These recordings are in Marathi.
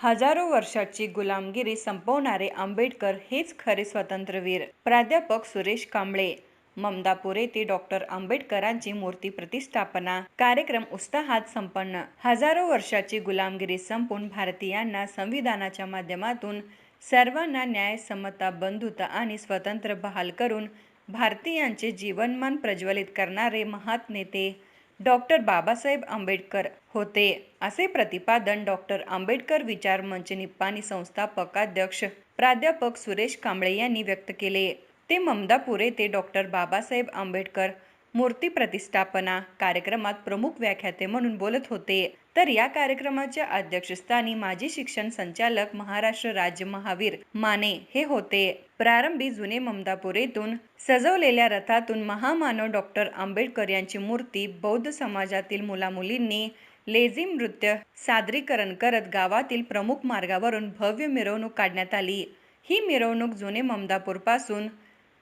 हजारो वर्षाची गुलामगिरी संपवणारे आंबेडकर हेच खरे स्वातंत्र्यवीर प्राध्यापक सुरेश कांबळे. ममदापूर येथे डॉक्टर आंबेडकरांची मूर्ती प्रतिष्ठापना. कार्यक्रम उत्साहात संपन्न. हजारो वर्षाची गुलामगिरी संपून भारतीयांना संविधानाच्या माध्यमातून सर्वांना न्याय समता बंधुता आणि स्वतंत्र बहाल करून भारतीयांचे जीवनमान प्रज्वलित करणारे महात नेते डॉक्टर बाबासाहेब आंबेडकर होते. असे प्रतिपादन डॉक्टर आंबेडकर विचार मंच निप्पाणी संस्थापकाध्यक्ष प्राध्यापक सुरेश कांबळे यांनी व्यक्त केले. ते ममदापूर येथे डॉक्टर बाबासाहेब आंबेडकर मूर्ती प्रतिष्ठापना कार्यक्रमात प्रमुख व्याख्याते म्हणून बोलत होते. तर या कार्यक्रमाच्या अध्यक्षस्थानी माजी शिक्षण संचालक महाराष्ट्र राज्य महावीर माने हे होते. प्रारंभी जुने ममदापूर येथून सजवलेल्या रथातून महामानव डॉक्टर आंबेडकर यांची मूर्ती बौद्ध समाजातील मुलामुलींनी लेझिम नृत्य सादरीकरण करत गावातील प्रमुख मार्गावरून भव्य मिरवणूक काढण्यात आली. ही मिरवणूक जुने ममदापूरपासून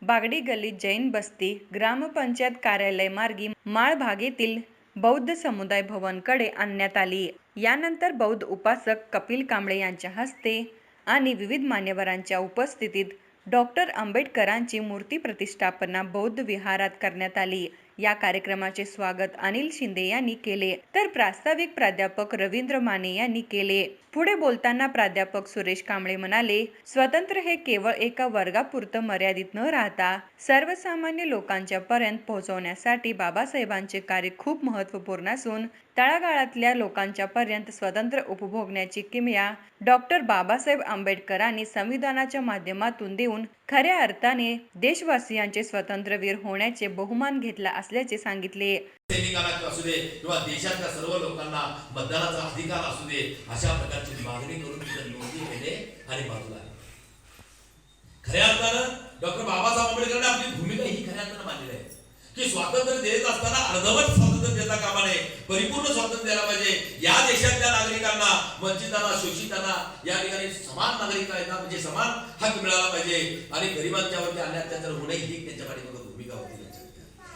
बागडी गल्ली जैन बस्ती ग्रामपंचायत कार्यालय मार्गी माळभागेतील बौद्ध समुदाय भवनकडे आणण्यात आली. यानंतर बौद्ध उपासक कपिल कांबळे यांच्या हस्ते आणि विविध मान्यवरांच्या उपस्थितीत डॉक्टर आंबेडकरांची मूर्ती प्रतिष्ठापना बौद्ध विहारात करण्यात आली. या कार्यक्रमाचे स्वागत अनिल शिंदे यांनी केले. तर प्रास्ताविक प्राध्यापक रवींद्र माने यांनी केले. पुढे बोलताना प्राध्यापक सुरेश कांबळे म्हणाले स्वतंत्र हे केवळ एका वर्गापुरतं मर्यादित न राहता सर्वसामान्य लोकांच्या पर्यंत पोहोचवण्यासाठी बाबासाहेबांचे कार्य खूप महत्त्वपूर्ण असून तळागाळातल्या लोकांच्या पर्यंत स्वतंत्र उपभोगण्याची किमया डॉक्टर बाबासाहेब आंबेडकरांनी संविधानाच्या माध्यमातून देऊन खऱ्या अर्थाने देशवासियांचे स्वतंत्रवीर होण्याचे बहुमान घेतला असल्याचे सांगितले. सैनिकाला असू दे किंवा देशातल्या सर्व लोकांना मतदानाचा अधिकार असू दे अशा प्रकारची मागणी करून तिथं नोंदी केले आणि बाजूला खऱ्या अर्थानं डॉक्टर बाबासाहेब आंबेडकरांनी आपली भूमिका ही खऱ्या अर्थानं मांडलेली आहे. की स्वातंत्र्य देत असताना अर्धवट स्वातंत्र्य देता कामा नये. परिपूर्ण स्वातंत्र्य द्यायला पाहिजे. या देशातल्या नागरिकांना वंचितांना शोषितांना या ठिकाणी समान नागरिकांना म्हणजे समान हक्क मिळाला पाहिजे. आणि गरिबांच्यावरती वरती अत्याचार होणे ही त्यांच्या पाठीमागे भूमिका होती.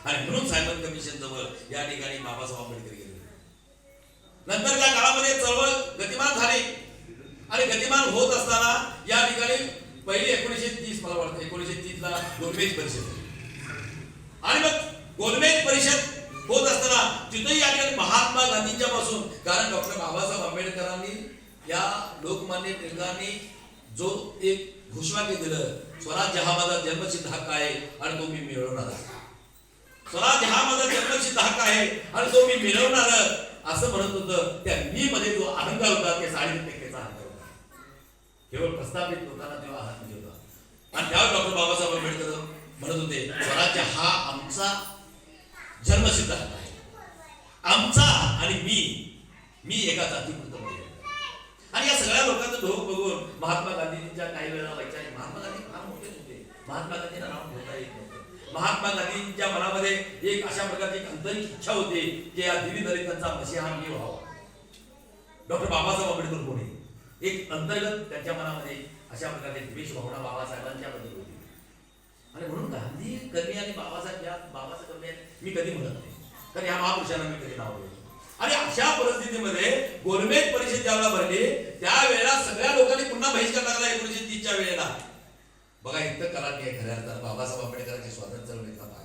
आणि म्हणून सायमन कमिशन जवळ या ठिकाणी बाबासाहेब आंबेडकर गेले. नंतर त्या काळामध्ये चळवळ गतिमान झाली. आणि गतिमान होत असताना या ठिकाणी पहिली एकोणीशे तीस मला वाटतं एकोणीशे तीस ला गोलमेज परिषद आणि मग गोलमेज परिषद होत असताना तिथेही आले महात्मा गांधींच्या पासून कारण डॉक्टर बाबासाहेब आंबेडकरांनी या लोकमान्य टिळकांनी जो एक घोषवाक्य दिलं स्वराज्य हा माझा जन्मसिद्ध हक्क आहे आणि तो मी मिळवणार आहे. स्वराज्य हा माझा जन्मसिद्ध हक्क आहे आणि तो मी मिळवणार असं म्हणत होतं. त्या मी मध्ये जो अहंकार होता ते साडेतीन टक्केचा अहंकार होता. केवळ प्रस्थापित होताना तेव्हा अहंकार होता. आणि त्यावर डॉक्टर बाबासाहेब आंबेडकर म्हणत होते स्वराज्य हा आमचा जन्मसिद्ध हक्क आहे आमचा आणि मी मी एका जातीपुरतं आणि या सगळ्या लोकांचा ढोक बघून महात्मा गांधींच्या काही वेळा वैचारिक महात्मा गांधी फार मोठे होते. महात्मा गांधींना नाव घेता येत नव्हतं. महात्मा गांधींच्या मनामध्ये एक अशा प्रकारची एक आंतरिक इच्छा होती की या दिवी दलितांचा मसीहा मी व्हावा. डॉक्टर बाबासाहेब आंबेडकर कोणी? एक अंतर्गत त्यांच्या मनामध्ये अशा प्रकारची द्वेष भावना बाबासाहेबांच्या बद्दल होती. आणि म्हणून गांधी कर्मी आणि बाबासाहेब या बाबासाहेब कर्मी आहेत, मी कधी म्हणत नाही. कारण या महापुरुषांना मी कधी नाव देतो आणि अशा परिस्थितीमध्ये गोलमेज परिषद ज्यावेळेला भरली त्यावेळेला सगळ्या लोकांनी पुन्हा बहिष्कार टाकला एकोणीशे तीसच्या वेळेला. बघा इथं कलाटी आहे खऱ्या अर्थानं. बाबासाहेब आंबेडकरांची स्वातंत्र्य चळवळीचा भाग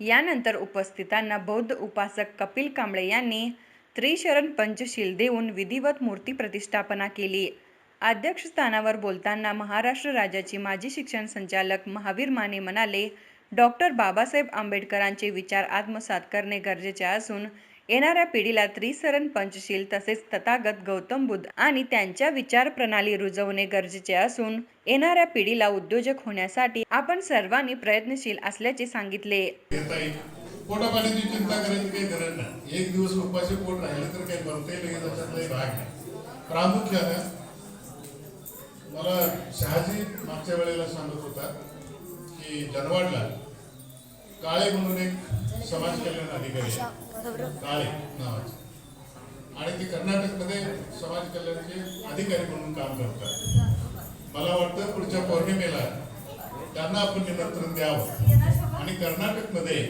यानंतर उपस्थितांना बौद्ध उपासक कपिल कांबळे यांनी त्रिशरण पंचशील देऊन विधिवत मूर्ती प्रतिष्ठापना केली. अध्यक्षस्थानावर बोलताना महाराष्ट्र राज्याचे माजी शिक्षण संचालक महावीर माने म्हणाले डॉक्टर बाबासाहेब आंबेडकरांचे विचार आत्मसात करणे गरजेचे असून येणाऱ्या पिढीला त्रिसरण पंचशील तसेच तथागत गौतम बुद्ध आणि त्यांच्या विचार प्रणाली रुजवणे गरजेचे असून येणाऱ्या पिढीला उद्योजक होण्यासाठी आपण सर्वांनी प्रयत्नशील असल्याचे सांगितले. पोटापाण्याची चिंता करायची काही गरज नाही. एक दिवस उपाशी पोट राहिलं तर काही बनते लगेच भाग प्रामुख्यानं मला शहाजी मागच्या वेळेला सांगत होता की जनवाडला काळे म्हणून एक समाज कल्याण अधिकारी काळे नावाचे. आणि ते कर्नाटकमध्ये समाज कल्याणचे अधिकारी म्हणून काम करतात. मला वाटतं पुढच्या पौर्णिमेला त्यांना आपण निमंत्रण द्यावं. आणि कर्नाटकमध्ये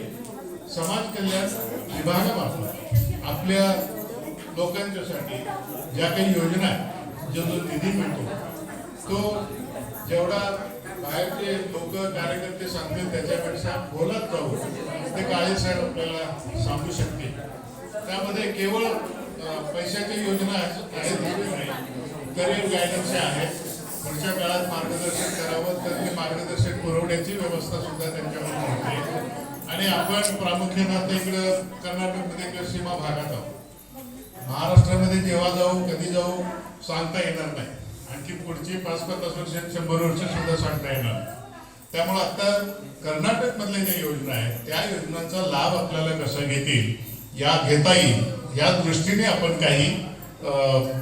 समाज कल्याण विभागामार्फत आपल्या लोकांच्यासाठी ज्या काही योजना आहेत जो जो निधी मिळतो तो जेवढा बाहेरचे लोक कार्यकर्ते सांगतील त्याच्यापेक्षा बोलत जाऊ. ते काळे साहेब आपल्याला सांगू शकते त्यामध्ये केवळ पैशाची पैशाच्या योजना आहेत करिअर गायडन्स आहेत. पुढच्या काळात मार्गदर्शन करावं तर ते मार्गदर्शन पुरवण्याची व्यवस्था सुद्धा त्यांच्याकडून होते. आणि आपण प्रामुख्यानं आता इकडं कर्नाटकमध्ये किंवा सीमा भागात आहोत. महाराष्ट्रामध्ये जेव्हा जाऊ कधी जाऊ सांगता येणार नाही. आणखी पुढची पाच पाच वर्ष शंभर वर्ष सुद्धा सांगता येणार. त्यामुळे आता कर्नाटक मधल्या ज्या योजना आहेत त्या योजनांचा लाभ आपल्याला कसा घेतील या घेता येईल या दृष्टीने आपण काही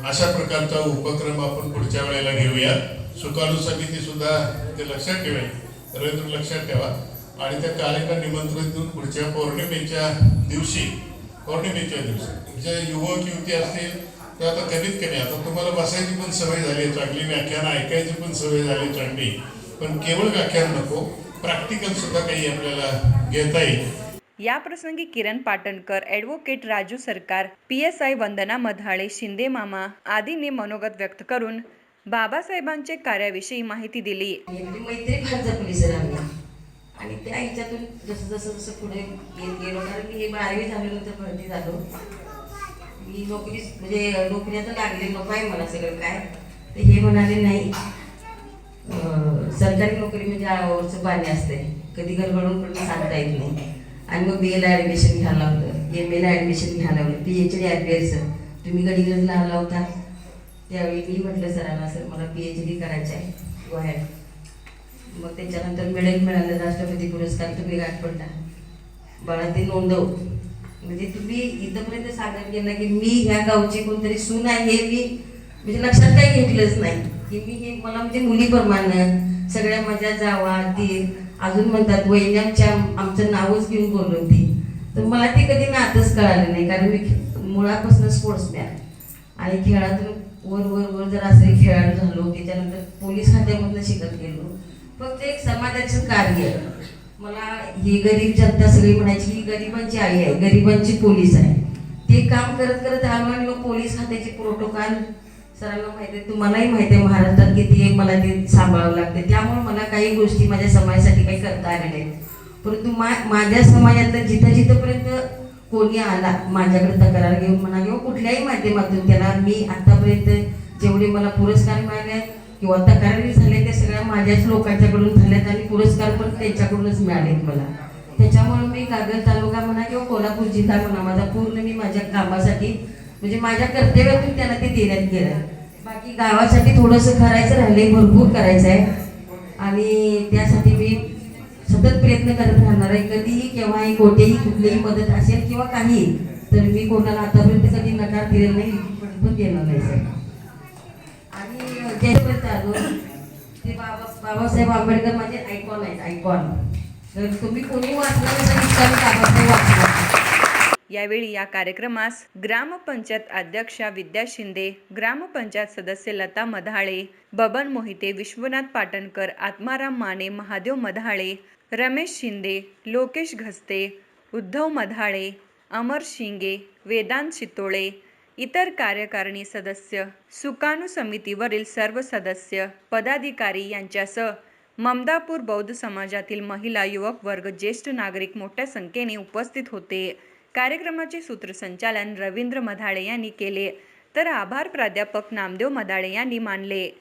अशा प्रकारचा उपक्रम आपण पुढच्या वेळेला घेऊया सुकालू समिती सुद्धा ते लक्षात ठेवेल. रवींद्र लक्षात ठेवा. आणि त्या कार्यक्रम निमंत्रण देऊन पुढच्या पौर्णिमेच्या दिवशी पौर्णिमेच्या दिवशी जे युवक युवती असतील तर आता कमीत कमी आता तुम्हाला बसायची पण सवय झाली चांगली व्याख्यान ऐकायची पण सवय झाली चांगली पण केवळ व्याख्यान नको प्रॅक्टिकल सुद्धा काही आपल्याला घेता येईल. या प्रसंगी किरण Patankar advocate Raju Sarkar P S I Vandana Madhale Shinde मामा आदींनी मनोगत व्यक्त करून बाबासाहेबांचे कार्याविषयी माहिती दिली. आपली मैत्री फार जपली सर आम्ही. आणि त्या ह्याच्यातून जसं जसं जसं पुढे येत गेलो कारण मी हे बारावी झाल्यानंतर भरती झालो. मी नोकरी म्हणजे नोकरी आता लागली नको आहे मला सगळं काय. तर हे म्हणाले नाही. सरकारी नोकरी म्हणजे आवडचं पाणी असते कधी गडबडून पण सांगता येत नाही. आणि मग बी एला ॲडमिशन घ्यायला लावलं एम एला ॲडमिशन घ्यायला लावलं P H D admission sir तुम्ही गडीगडला आला होता. त्यावेळी मी म्हटलं सरांना सर मला पी एच डी करायचं आहे. गोव्यात मग त्याच्यानंतर मेडल मिळालं. राष्ट्रपती पुरस्कार तुम्ही गाठ पडला बाळा ते नोंदव. म्हणजे तुम्ही इथंपर्यंत सांगत गेला की मी ह्या गावची कोणतरी सून आहे हे मी म्हणजे लक्षात काही घेतलंच नाही. की मी हे मला म्हणजे मुलीप्रमाणे सगळ्या माझ्या जावा ती अजून म्हणतात वहिनी आमचं नावच घेऊन बोलवते तर मला ते कधी नातच कळालं नाही कारण मी मुळापासून मुळापासून स्पोर्ट्समॅन आणि खेळातून वर वर वर जर असं खेळाडू झालो त्याच्यानंतर पोलीस खात्यामधनं शिकत गेलो. फक्त एक समाजाचं कार्य. मला ही गरीब जनता सगळी म्हणायची ही गरिबांची आई आहे गरिबांची पोलीस आहे. ते काम करत करत आलो आणि मग पोलीस खात्याचे प्रोटोकॉल सरांना माहिती आहे तुम्हालाही माहिती आहे महाराष्ट्रात किती मला ते सांभाळावं लागते. त्यामुळे मला काही गोष्टी माझ्या समाजासाठी काही करता आल्या नाहीत. परंतु मा माझ्या समाजातलं जिथं जिथंपर्यंत कोणी आला माझ्याकडे तक्रार घेऊन म्हणा किंवा कुठल्याही माध्यमातून त्याला मी आतापर्यंत जेवढे मला पुरस्कार मिळाले किंवा तक्रारी झाल्या माझ्याच लोकांच्याकडून झाल्यात आणि पुरस्कार पण त्यांच्याकडूनच मिळालेत मला. त्याच्यामुळे मी कागद तालुका म्हणा किंवा कोल्हापूर जिल्हा म्हणा माझा पूर्ण मी माझ्या कामासाठी म्हणजे माझ्या कर्तव्यातून त्यांना ते देण्यात गेलं. बाकी गावासाठी थोडंसं करायचं राहिलंय भरपूर करायचं आहे आणि त्यासाठी मी सतत प्रयत्न करत राहणार आहे. कधीही केव्हाही कोठेही कुठलीही मदत असेल किंवा काही तर मी कोणाला आतापर्यंत कधी नकार दिलेला नाही पण देणार नाही. सर आणि ज्यापर्यंत ते बाबा बाबासाहेब आंबेडकर माझे आयकॉन आहेत आयकॉन तर तुम्ही कोणी वाचलं वाचला यावेळी या कार्यक्रमास ग्रामपंचायत अध्यक्षा विद्या शिंदे ग्रामपंचायत सदस्य लता मधाळे बबन मोहिते विश्वनाथ पाटणकर आत्माराम माने महादेव मधाळे रमेश शिंदे लोकेश घस्ते उद्धव मधाळे अमर शिंगे वेदांत शितोळे इतर कार्यकारिणी सदस्य सुकाणू समितीवरील सर्व सदस्य पदाधिकारी यांच्यासह ममदापूर बौद्ध समाजातील महिला युवक वर्ग ज्येष्ठ नागरिक मोठ्या संख्येने उपस्थित होते. कार्यक्रमाचे सूत्रसंचालन रवींद्र मधाळे यांनी केले. तर आभार प्राध्यापक नामदेव मधाळे यांनी मानले.